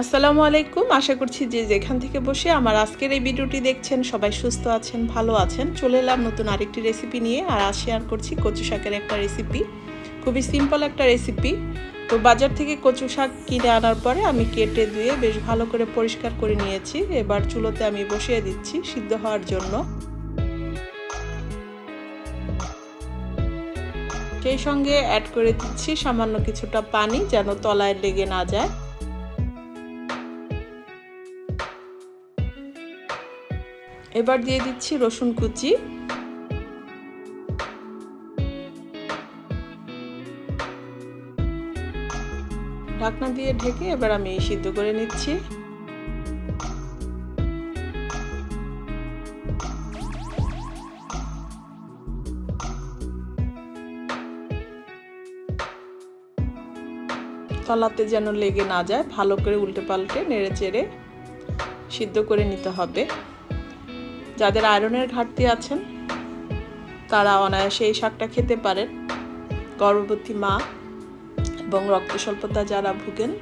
আসসালামু আলাইকুম। আশা করছি যে যেখান থেকে বসে আমার আজকের এই ভিডিওটি দেখছেন, সবাই সুস্থ আছেন, ভালো আছেন। চলে এলাম নতুন আরেকটি রেসিপি নিয়ে আর আজ শেয়ার করছি কচু শাকের একটা রেসিপি খুবই সিম্পল একটা রেসিপি তো বাজার থেকে কচু শাক কিনে আনার পরে আমি কেটে ধুয়ে বেশ ভালো করে পরিষ্কার করে নিয়েছি। এবার চুলোতে আমি বসিয়ে দিচ্ছি সিদ্ধ হওয়ার জন্য। সেই সঙ্গে অ্যাড করে দিচ্ছি সামান্য কিছুটা পানি যেন তলায় লেগে না যায়। এবার দিয়ে দিচ্ছি রসুন কুচি। ঢাকনা দিয়ে ঢেকে এবার আমি সিদ্ধ করে নিচ্ছি। তলাতে যেন লেগে না যায়, ভালো করে উল্টে পাল্টে নেড়ে চেড়ে সিদ্ধ করে নিতে হবে। যাদের আয়রনের ঘাটতি আছেন, তারা অনায়াসে এই শাকটা খেতে পারেন। গর্ভবতী মা এবং রক্ত স্বল্পতা যারা ভুগেন,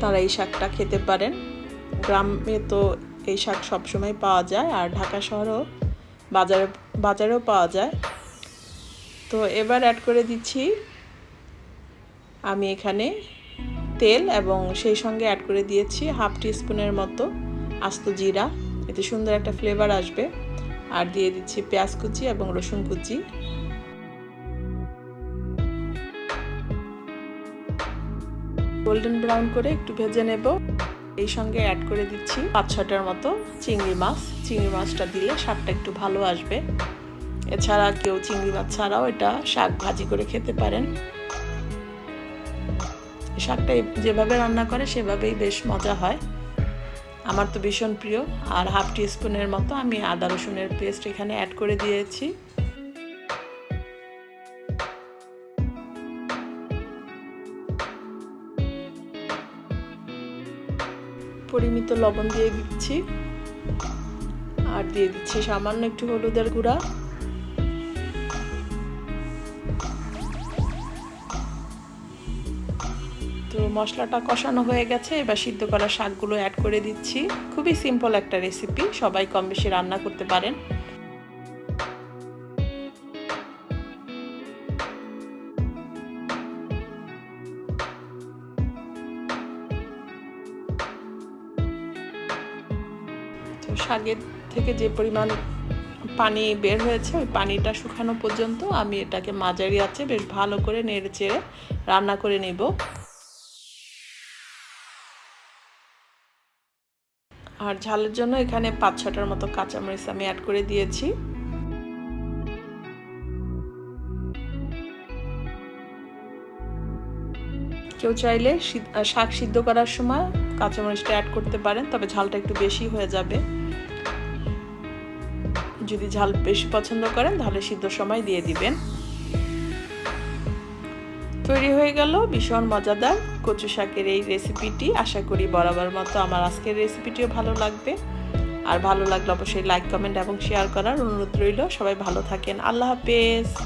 তারা এই শাকটা খেতে পারেন। গ্রামে তো এই শাক সবসময় পাওয়া যায়, আর ঢাকা শহরেও, বাজারে, বাজারেও পাওয়া যায়। তো এবার অ্যাড করে দিচ্ছি, আমি এখানে তেল এবং সেই সঙ্গে অ্যাড করে দিয়েছি হাফ টি স্পুনের মতো আস্ত জিরা। এতে সুন্দর একটা ফ্লেভার আসবে। আর দিয়ে দিচ্ছি পেঁয়াজ কুচি এবং রসুন কুচি। গোল্ডেন ব্রাউন করে একটু ভেজে নেব। এই সঙ্গে অ্যাড করে দিচ্ছি পাঁচ ছটার মতো চিংড়ি মাছ। চিংড়ি মাছটা দিলে শাকটা একটু ভালো আসবে। এছাড়া কেউ চিংড়ি মাছ ছাড়াও এটা শাক ভাজি করে খেতে পারেন। শাকটা যেভাবে রান্না করে সেভাবেই বেশ মজা হয়। আমার তো ভীষণ প্রিয়, আর হাফ টি স্পুনের মতো আমি আদা রসুনের পেস্ট এখানে অ্যাড করে দিয়েছি। পরিমিত লবণ দিয়ে দিচ্ছি, আর দিয়ে দিচ্ছি সামান্য একটু হলুদের গুঁড়া। তো মশলাটা কষানো হয়ে গেছে, এবার সিদ্ধ করা শাকগুলো অ্যাড করে দিচ্ছি। খুবই সিম্পল একটা রেসিপি সবাই কম বেশি রান্না করতে পারেন। শাকের থেকে যে পরিমাণ পানি বের হয়েছে, ওই পানিটা শুকানো পর্যন্ত আমি এটাকে মাঝারি আছে বেশ ভালো করে নেড়ে চেড়ে রান্না করে নেব। আর ঝালের জন্য এখানে পাঁচ ছটার মতো কাঁচামরিচ আমি অ্যাড করে দিয়েছি। কেউ চাইলে শাক সিদ্ধ করার সময় কাঁচামরিচটা অ্যাড করতে পারেন, তবে ঝালটা একটু বেশি হয়ে যাবে। যদি ঝাল বেশি পছন্দ করেন, তাহলে সিদ্ধ সময় দিয়ে দিবেন। তৈরি হয়ে গেল ভীষণ মজাদার কচু শাকের এই রেসিপিটি আশা করি বরাবর মতো আমার আজকের রেসিপিটিও ভালো লাগবে। আর ভালো লাগলে অবশ্যই লাইক কমেন্ট এবং শেয়ার করার অনুরোধ রইল। সবাই ভালো থাকেন। আল্লাহ হাফেজ।